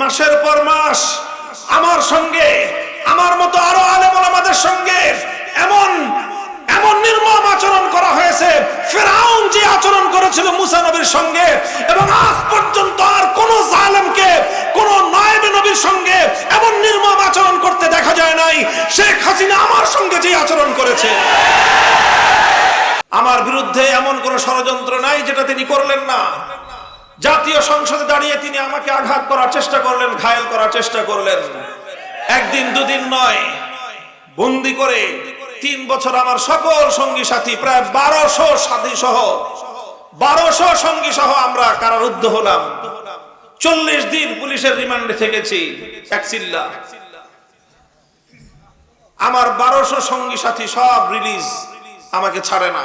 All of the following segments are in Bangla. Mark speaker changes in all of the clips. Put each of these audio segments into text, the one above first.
Speaker 1: মাসের পর মাস আমার সঙ্গে, আমার মতো আরও আলেমন আমাদের সঙ্গে এমন এমন নির্মম আচরণ করা হয়েছে। ফেরাউন যে আচরণ করেছিল মুসা নবীর সঙ্গে এবং আজ পর্যন্ত আর কোন জালেমকে, কোন নায়েবে নবীর সঙ্গে এমন নির্মম আচরণ করতে দেখা যায় নাই। শেখ হাসিনা আমার সঙ্গে যে আচরণ করেছে। আমার বিরুদ্ধে এমন কোন ষড়যন্ত্র নাই যেটা তিনি করলেন না। জাতীয় সংসদে দাঁড়িয়ে তিনি আমাকে আঘাত করার চেষ্টা করলেন, ঘায়েল করার চেষ্টা করলেন। একদিন, দুদিন নয়, বন্দি করে তিন বছর আমার সকল সঙ্গী সাথী, প্রায় বারোশো সাথী সহ, বারোশো সঙ্গী সহ আমরা কারারুদ্ধ হলাম। চল্লিশ দিন পুলিশের রিমান্ডে থেকেছি, এক চিল্লা আমার বারোশো সঙ্গী সাথী সব রিলিজ আমাকে ছাড়ে না।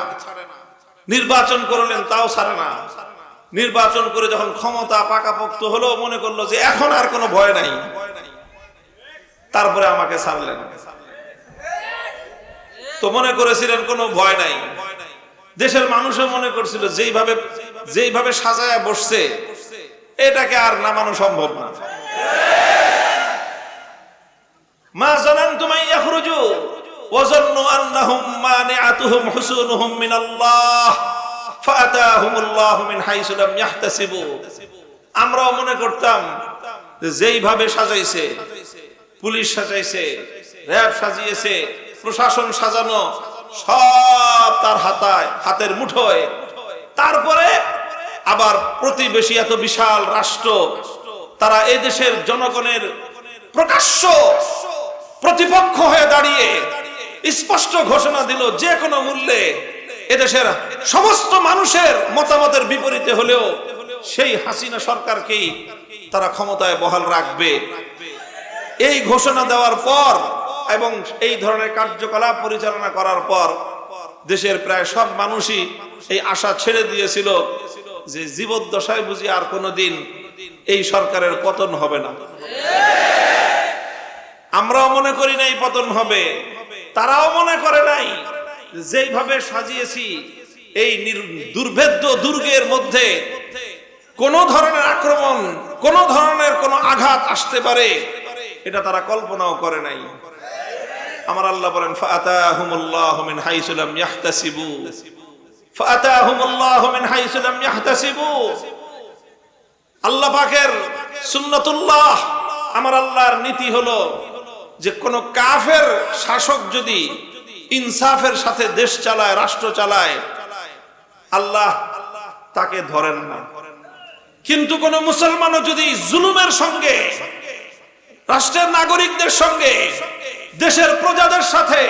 Speaker 1: নির্বাচন করলেন, তাও ছাড়ে না। নির্বাচন করে যখন ক্ষমতা পাকাপোক্ত হলো, মনে করল যে এখন আর কোনো ভয় নাই। তারপরে আমাকে ছাড়লেন। তো মনে করেছিলেন কোনো ভয় নাই। দেশের মানুষও মনে করছিল, যেইভাবে যেইভাবে সাজায় বসছে, এটাকে আর নামানো সম্ভব না। মা জানান্তুম আন ইয়াখরুজু, ওয়া যান্নু আন্নাহুম মানিআতুহুম হুসুনুহুম মিনাল্লাহ। আমরাও মনে করতাম যেইভাবে সাজাইছে, পুলিশ সাজাইছে, র‍্যাব সাজিয়েছে, প্রশাসন সাজানো, সব তার হাতায়, হাতের মুঠোয়। তারপরে আবার প্রতিবেশী এত বিশাল রাষ্ট্র, তারা এই দেশের জনগণের প্রকাশ্য প্রতিপক্ষ হয়ে দাঁড়িয়ে স্পষ্ট ঘোষণা দিল যে কোনো মূল্যে এদেশের সমস্ত মানুষের মতামতের বিপরীতে হলেও সেই হাসিনা সরকারকেই তারা ক্ষমতায় বহাল রাখবে। এই ঘোষণা দেওয়ার পর এবং এই ধরনের কার্যকলাপ পরিচালনা করার পর দেশের প্রায় সব মানুষই এই আশা ছেড়ে দিয়েছিল যে জীবদ্দশায় বুঝি আর কোনোদিন এই সরকারের পতন হবে না। আমরাও মনে করি নাই পতন হবে। তারাও মনে করে নাই। যেইভাবে সাজিয়েছি, এই দুর্ভেদ্য দুর্গের মধ্যে কোন ধরনের আক্রমণ, কোন ধরনের কোন আঘাত আসতে পারে, এটা তারা কল্পনাও করে নাই। আমার আল্লাহ বলেন ফাতাহুমুল্লাহু আল্লাহ পাকের সুন্নাতুল্লাহ, আমার আল্লাহর নীতি হলো যে কোন কাফের শাসক যদি ইনসাফের সাথে দেশ চালায়, রাষ্ট্র চালায়, আল্লাহ তাকে ধরেন না। কিন্তু কোন মুসলমানও যদি জুলুমের সঙ্গে, রাষ্ট্রের নাগরিকদের সঙ্গে, দেশের প্রজাদের সাথে,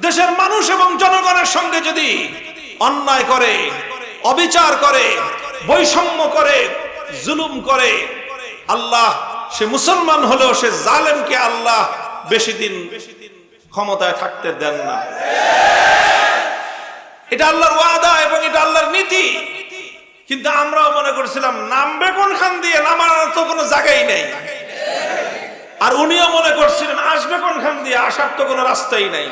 Speaker 1: দেশের মানুষ এবং জনগণের সঙ্গে যদি অন্যায় করে, অবিচার করে, বৈষম্য করে, জুলুম করে, আল্লাহ সে মুসলমান হলেও সে জালেমকে আল্লাহ বেশি দিন ক্ষমতায় থাকতে দেন না। এটা আল্লাহর ওয়াদা এবং এটা আল্লাহর নীতি। কিন্তু আমরাও মনে করছিলাম, নামবে কোনখান দিয়ে? নামার তো কোনো জায়গাই নেই। আর উনিও মনে করছিলেন, আসবে কোনখান দিয়ে? আসার তো কোনো রাস্তাই নাই।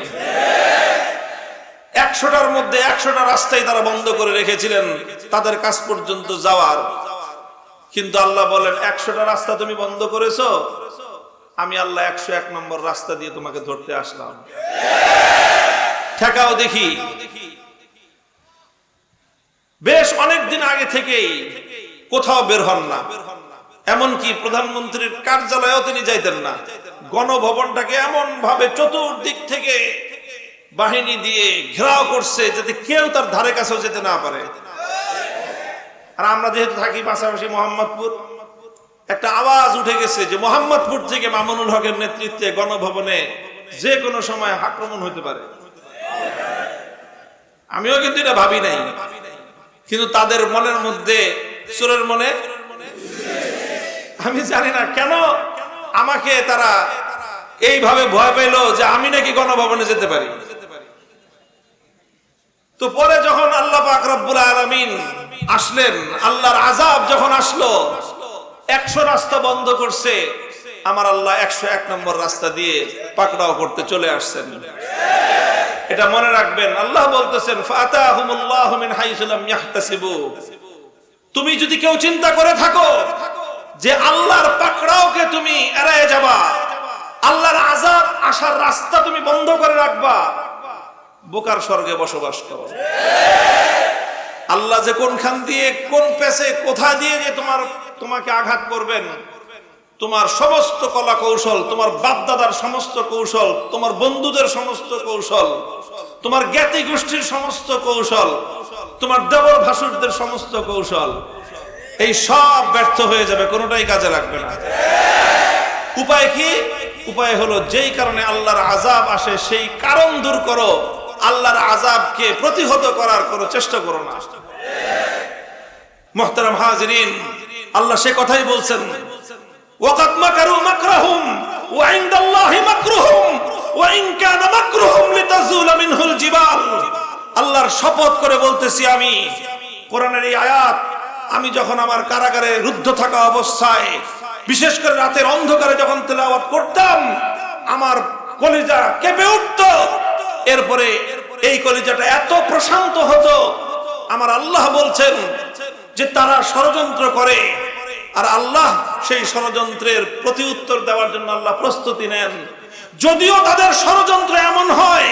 Speaker 1: একশোটার মধ্যে একশোটা রাস্তাই তারা বন্ধ করে রেখেছিলেন, তাদের কাছ পর্যন্ত যাওয়ার। কিন্তু আল্লাহ বলেন, একশোটা রাস্তা তুমি বন্ধ করেছ? আমি আল্লাহ একশো এক নম্বর রাস্তা দিয়ে তোমাকে ধরতে আসলাম। ঠেকাও দেখি। বেশ অনেক দিন আগে থেকেই কোথাও বের হন না। এমনকি প্রধানমন্ত্রীর কার্যালয়েও তিনি যাইতেন না। গণভবনটাকে এমন ভাবে চতুর্দিক থেকে বাহিনী দিয়ে ঘেরাও করছে যাতে কেউ তার ধারে কাছেও যেতে না পারে। আর আমরা যেহেতু থাকি পাশাপাশি মোহাম্মদপুর একটা আওয়াজ উঠে গেছে যে মোহাম্মদপুর থেকে মামুনুল হকের নেতৃত্বে গণভবনে যে কোনো সময় আক্রমণ হতে পারে। আমিও কিন্তু এটা ভাবি নাই। কিন্তু তাদের মনের মধ্যে চোরের মনে? আমি জানি না কেন আমাকে তারা এইভাবে ভয় পেল যে আমি নাকি গণভবনে যেতে পারি। তো পরে যখন আল্লাহ পাক আলামিন আসলেন, আল্লাহর আজাব যখন আসলো একশো রাস্তা বন্ধ করছে। আমার আল্লাহ একশো এক নম্বর রাস্তা দিয়ে পাকড়াও করতে চলে আসছেন। এটা মনে রাখবেন, আল্লাহ বলতেছেন তুমি যদি কেউ চিন্তা করে থাকো যে আল্লাহর পাকড়াওকে তুমি এড়ায় যাবা, আল্লাহর আজাদ আসার রাস্তা তুমি বন্ধ করে রাখবা, বোকার স্বর্গে বসবাস করো। আল্লাহ যে কোনখান দিয়ে, কোন পেছে, কোথা দিয়ে যে তোমার তোমাকে আঘাত করবেন। তোমার সমস্ত কলা কৌশল তোমার বাপদাদার সমস্ত কৌশল, তোমার বন্ধুদের সমস্ত কৌশল, তোমার জ্ঞাতি গোষ্ঠীর সমস্ত কৌশল, তোমার দেবর ভাসুরদের সমস্ত কৌশল, এই সব ব্যর্থ হয়ে যাবে, কোনোটাই কাজে লাগবে না। উপায় কি? উপায় হলো যেই কারণে আল্লাহর আজাব আসে, সেই কারণ দূর করো। আল্লাহর আজাবকে প্রতিহত করার কোনো চেষ্টা করো না। মোহতারাম হাজরিন আল্লাহ সে কথাই বলছেন, ওয়াকাদ মাকারু মাকরাহুম, ওয়া ইনদাল্লাহি মাকরুহুম, ওয়া ইন কানা মাকরুহুম লিতাজুলা মিনহুল জিবাল। আল্লাহর শপথ করে বলতেছি আমি, কোরআনের এই আয়াত, আমি যখন আমার কারাগারে রুদ্ধ থাকা অবস্থায়, বিশেষ করে রাতের অন্ধকারে যখন তেলাওয়াত করতাম, আমার কলিজা কেঁপে উঠত। এরপরে এই কলিজাটা এত প্রশান্ত হতো, আমার আল্লাহ বলছেন যে তারা ষড়যন্ত্র করে আর আল্লাহ সেই ষড়যন্ত্রের প্রতি উত্তর দেওয়ার জন্য আল্লাহ প্রস্তুতি নেন। যদিও তাদের ষড়যন্ত্র এমন হয়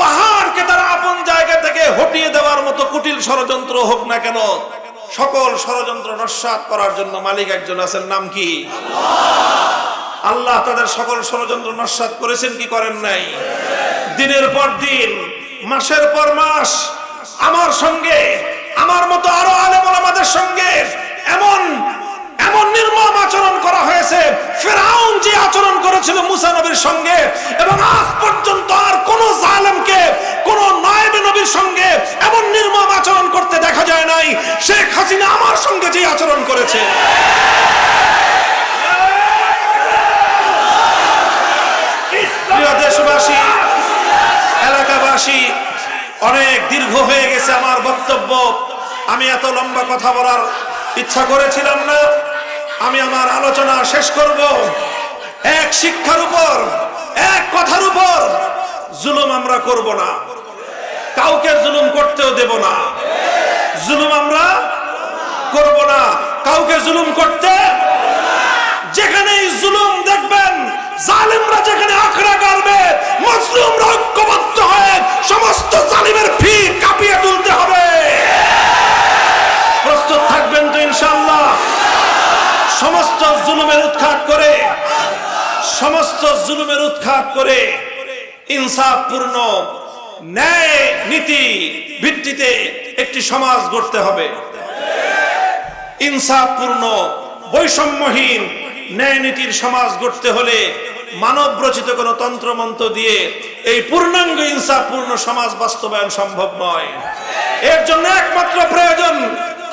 Speaker 1: পাহাড়কে তারা আপন জায়গা থেকে হটিয়ে দেওয়ার মতো কুটিল ষড়যন্ত্র হোক না কেন, সকল ষড়যন্ত্র নস্যাৎ করার জন্য মালিক একজন আছেন, নাম কি? আল্লাহ। তাদের সকল ষড়যন্ত্র নস্যাৎ করেছেন, কি করেন নাই? দিনের পর দিন, মাসের পর মাস, আমার সঙ্গে আমার মতো আরও আলেম আমাদের সঙ্গে এমন এমন নির্মম আচরণ করা হয়েছে। ফেরাউন যে আচরণ করেছিল মুসা নবীর সঙ্গে, এবং আজ পর্যন্ত আর কোন জালেমকে, কোন নায়েবে নবীর সঙ্গে এমন নির্মম আচরণ করতে দেখা যায় নাই। শেখ হাসিনা আমার সঙ্গে যে আচরণ করেছে। অনেক দীর্ঘ হয়ে গেছে আমার বক্তব্য। আমি এত লম্বা কথা বলার ইচ্ছা করেছিলাম না। আমি আমার আলোচনা শেষ করব। এক শিক্ষার উপর, এক কথার উপর জুলুম আমরা করব না। কাউকে জুলুম করতেও দেব না। জুলুম আমরা করব না। কাউকে জুলুম করতে যেখানেই জুলুম দেখবেন জালিমরা যেখানে আখড়া গাড়বে মুসলিমরা ঐক্যবদ্ধ হয়ে সমস্ত জালিমের ফি কাঁপিয়ে তুলতে হবে। প্রস্তুত থাকবেন তো ইনশাআল্লাহ। সমস্ত জুলুমের উৎখাত করে, সমস্ত জুলুমের উৎখাত করে ইনসাফপূর্ণ ন্যায় নীতি ভিত্তিতে একটি সমাজ গড়তে হবে। ইনসাফপূর্ণ, বৈষম্যহীন ন্যায় নীতির সমাজ গড়তে হলে মানব রচিত কোন তন্ত্রমন্ত্র দিয়ে এই পূর্ণাঙ্গ ইনসাফপূর্ণ সমাজ বাস্তবায়ন সম্ভব নয়। এর জন্য একমাত্র প্রয়োজন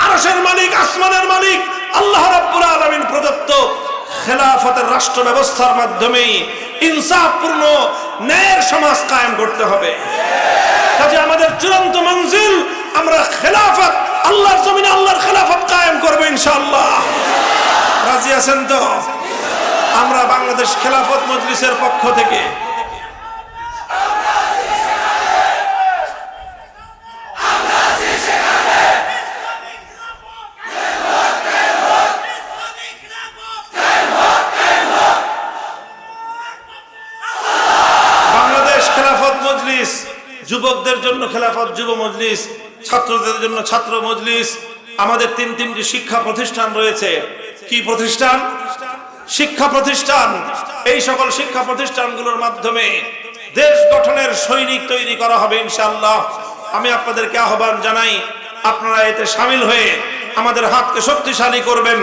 Speaker 1: আরশের মালিক, আসমানের মালিক, আল্লাহ রাব্বুল আলামিন প্রদত্ত খেলাফতের রাষ্ট্র ব্যবস্থার মাধ্যমেই ইনসাফপূর্ণ ন্যায়ের সমাজ কায়েম করতে হবে। কাজে আমাদের চূড়ান্ত মঞ্জিল, আমরা খেলাফত, আল্লাহর জমিনে আল্লাহর খেলাফত কায়েম করব ইনশাআল্লাহ। রাজি আছেন তো? আমরা বাংলাদেশ খেলাফত মজলিসের পক্ষ থেকে মজলিস, যুবকদের জন্য খেলাফত, যুব মজলিস, ছাত্রদের জন্য ছাত্র মজলিস, আমাদের তিন তিনটি শিক্ষা প্রতিষ্ঠান রয়েছে। কি প্রতিষ্ঠান? শিক্ষা প্রতিষ্ঠান। এই সকল শিক্ষা প্রতিষ্ঠানগুলোর মাধ্যমে দেশ গঠনের সৈনিক তৈরি করা হবে ইনশাআল্লাহ। আমি আপনাদেরকে আহ্বান জানাই, আপনারা এতে সামিল হয়ে আমাদের হাতকে শক্তিশালী করবেন।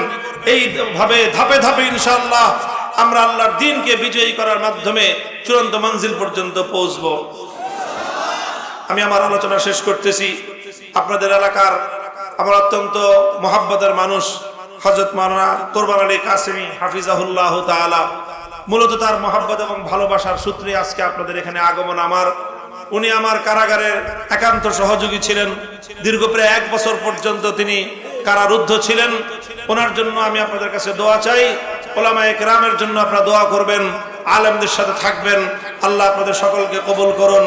Speaker 1: এই ভাবে ধাপে ধাপে ইনশাআল্লাহ আমরা আল্লাহর দিনকে বিজয়ী করার মাধ্যমে চূড়ান্ত মঞ্জিল পর্যন্ত পৌঁছবো। আমি আমার আলোচনা শেষ করতেছি। আপনাদের এলাকার আমার অত্যন্ত মহাব্বতের মানুষ হজরত মানা কোরবান আলী কাসেমি হাফিজাহুল্লাহ তাআলা, মূলত তার মহাব্বত এবং ভালোবাসার সূত্রে আজকে আপনাদের এখানে আগমন আমার। উনি আমার কারাগারের একান্ত সহযোগী ছিলেন। দীর্ঘ প্রায় এক বছর পর্যন্ত তিনি কারারুদ্ধ ছিলেন। ওনার জন্য আমি আপনাদের কাছে দোয়া চাই। ওলামায়ে কেরামের জন্য আপনারা দোয়া করবেন। আলেমদের সাথে থাকবেন। আল্লাহ আপনাদের সকলকে কবুল করুন।